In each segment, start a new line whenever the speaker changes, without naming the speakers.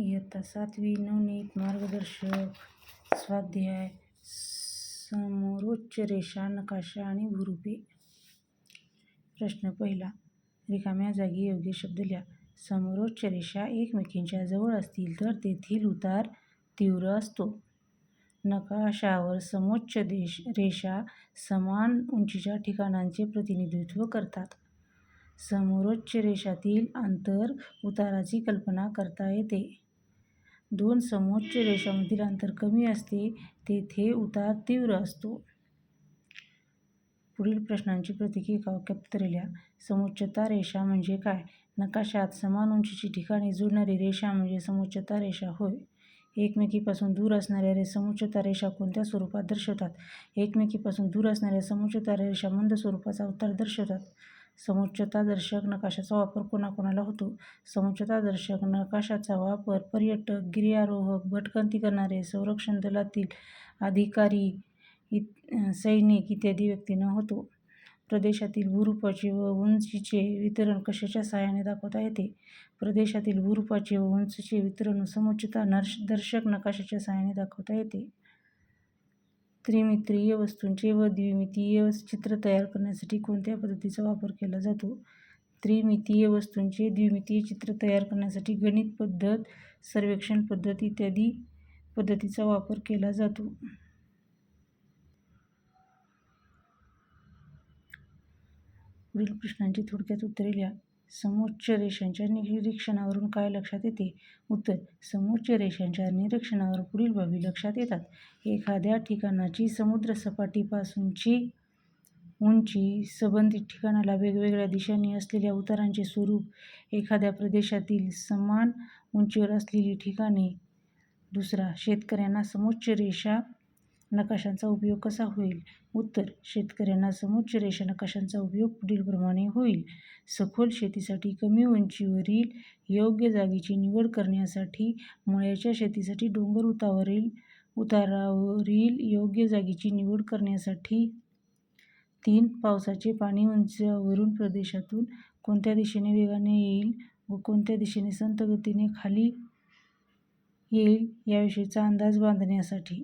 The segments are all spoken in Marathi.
इयत्ता सातवी नवनीत मार्गदर्शक स्वाध्याय समोरोच्च रेषा नकाशा आणि भूरूपे. प्रश्न पहिला रिकाम्या जागी योग्य शब्द लिहा. समोच्च रेषा एकमेकींच्या जवळ असतील तर तेथील उतार तीव्र असतो. नकाशावर समोच्च देश रेषा समान उंचीच्या ठिकाणांचे प्रतिनिधित्व करतात. समोरोच्च रेषातील अंतर उताराची कल्पना करता येते. दोन समोच्च रेषांमधील अंतर कमी असते तेथे उतार तीव्र असतो. पुढील प्रश्नांची प्रतीके एका वाक्यात लिहा समोच्चता रेषा म्हणजे काय? नकाशात समान उंचीची ठिकाणी जोडणारी रेषा म्हणजे समोच्चता रेषा. होय. एकमेकीपासून दूर असणाऱ्या रे समोच्चता रेषा कोणत्या स्वरूपात दर्शवतात? एकमेकीपासून दूर असणाऱ्या समोच्चता रेषा मंद स्वरूपाचा उतार दर्शवतात. समोच्चतादर्शक नकाशाचा वापर कोणाकोणाला होतो? समुच्चतादर्शक नकाशाचा वापर पर्यटक गिर्यारोहक भटकंती करणारे संरक्षण दलातील अधिकारी इत सैनिक इत्यादी व्यक्तींना होतो. प्रदेशातील भूरूपाचे व उंचीचे वितरण कशाच्या सहाय्याने दाखवता येते? प्रदेशातील भूरूपाचे व उंचीचे वितरण समोच्चता दर्शक नकाशाच्या सहाय्याने दाखवता येते. त्रिमितीय वस्तूंचे व द्विमितीय चित्र तयार करण्यासाठी कोणत्या पद्धतीचा वापर केला जातो? त्रिमितीय वस्तूंचे द्विमितीय चित्र तयार करण्यासाठी गणित पद्धत सर्वेक्षण पद्धत इत्यादी पद्धतीचा वापर केला जातो. पुढील प्रश्नांची थोडक्यात उत्तरे लिहा. समोच्च रेषांच्या निरीक्षणावरून काय लक्षात येते? उत्तर समोच्च रेषांच्या निरीक्षणावर पुढील बाबी लक्षात येतात. एखाद्या ठिकाणाची समुद्रसपाटीपासूनची उंची संबंधित ठिकाणाला वेगवेगळ्या दिशांनी असलेल्या उतारांचे स्वरूप एखाद्या प्रदेशातील समान उंचीवर असलेली ठिकाणे दुसरा शेतकऱ्यांना समोच्च रेषा नकाशांचा उपयोग कसा होईल? उत्तर शेतकऱ्यांना समोच्च रेषा नकाशांचा उपयोग पुढीलप्रमाणे होईल. सखोल शेतीसाठी कमी उंचीवरील योग्य जागेची निवड करण्यासाठी मळ्याच्या शेतीसाठी डोंगर उतावरील उतारावरील योग्य जागेची निवड करण्यासाठी तीन पावसाचे पाणी उंचावरून प्रदेशातून कोणत्या दिशेने वेगाने येईल व कोणत्या दिशेने संथ गतीने खाली येईल याविषयीचा अंदाज बांधण्यासाठी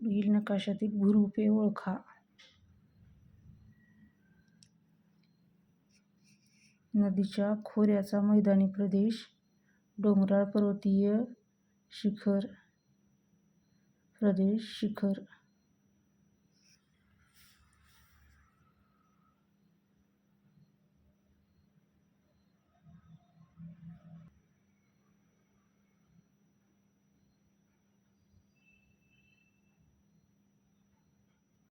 पुढील नकाशातील भूरूपे ओळखा. नदीच्या खोऱ्याचा मैदानी प्रदेश डोंगराळ पर्वतीय शिखर प्रदेश शिखर.